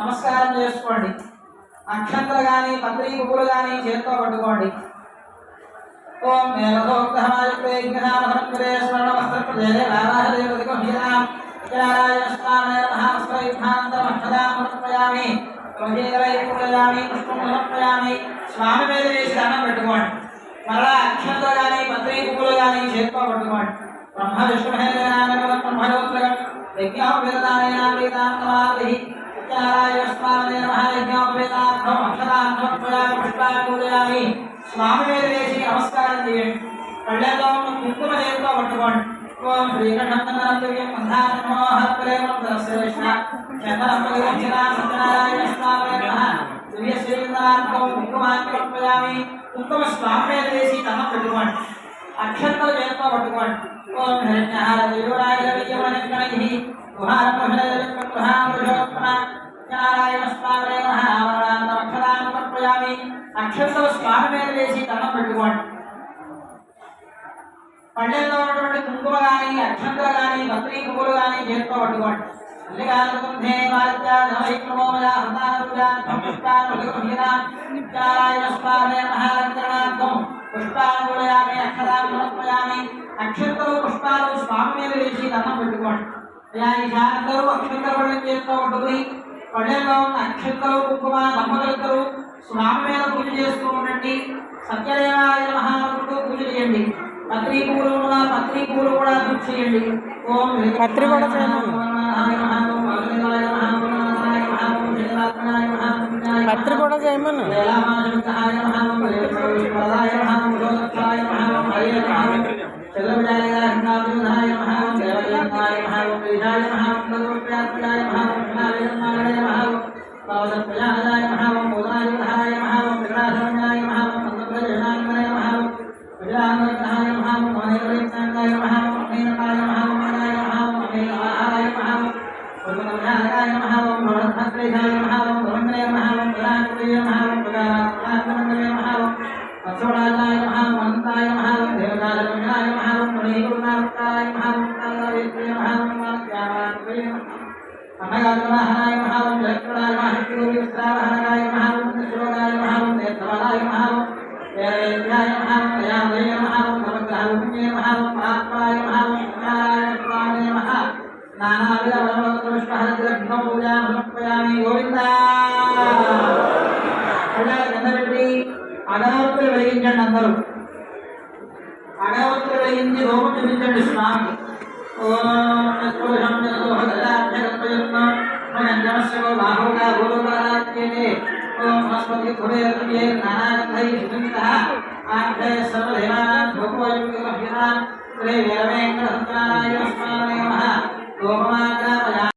నమస్కారం చేసుకోండి. అక్షంతలు కానీ పత్రి పువ్వులు కానీ చేతితో పట్టుకోండి. ఓం మేలసోక్తమాయుక్తే జ్ఞానహరత్రే స్వర్ణవస్త్రప్రదే రామాదేవతికం హీనాం విచారాయ స్వామే మహాస్త్రైధాంతమక్షదాం సమర్పయామి తులసీదలై పూజయామి పుష్పం స్వామి మీద వేసి దండం పెట్టుకోండి. మరలా అక్షంతో కానీ పత్రి పువ్వులు కానీ చేతితో పట్టుకోండి. బ్రహ్మ విష్ణుమేన బ్రహ్మయోత్రగం పుష్పాన్ని పూజయామి స్వామి మీద వేసి కుంకుమ చేతితో పట్టుకోండి ఓం శ్రీకృష్ణందనం మందానమోహ ప్రేమం దర్శన చంద్రపరిరక్షణ సత్యనారాయణ స్వామి దివ్య శ్రీకృష్ణార్థం కుంకుమాన్ని పట్టుకోయామి కుంకుమ స్వామి మీద వేసి తమ పెట్టుకోండి అక్షంతలు పట్టుకోండి ఓం దేవరాయ నారాయణ స్వామి అక్షంతలు స్వామి మీద పెట్టుకోండి పళ్ళెల్లో ఉన్నటువంటి కుంకుమ కానీ అక్షంతలు కానీ బత్రీ పువ్వులు కానీ చేతితో పట్టుకోండి మల్లికార్జునే వాద్యాధమైక్రమోమయా పుష్పాలు సమర్పయామి అక్షంతలు పుష్పాలు స్వామి మీద వేసి దండం పెట్టుకోండి. అయ్యా ఈ శాంతలు అక్షంతలు పళ్ళెం చేతితో పళ్ళెల్లో ఉన్న అక్షంతలు కుంకుమ దంపతులు స్వామి మీద పూజ చేస్తూ ఉండండి సత్యదేవాయ మహామంత్రుడు పూజ చేయండి. పత్రి పూలు ఉన్న పత్రి పూలు కూడా పూజ చేయండి ఓం పత్రి కూడా చేయమను. పత్రి కూడా చేయమను. అన్నగాయ మహావం జయకుడాయ మహాత్యోగి ఉత్సాహనాయ మహావం శ్లోకాయ మహావం నేత్రవాదాయ మహావం వేరేభ్యాయ మహావం దయామయ మహావం నవగ్రహపుణ్యే మహావం మహాత్మాయ మహావం శంకరాయ స్వామే నానావిధ కళ్ళాల కింద అగరవత్తులు వెలిగించండి అందరూ. అగరవత్తులు వెలిగించి రోమం చూపించండి స్వామి. నమః.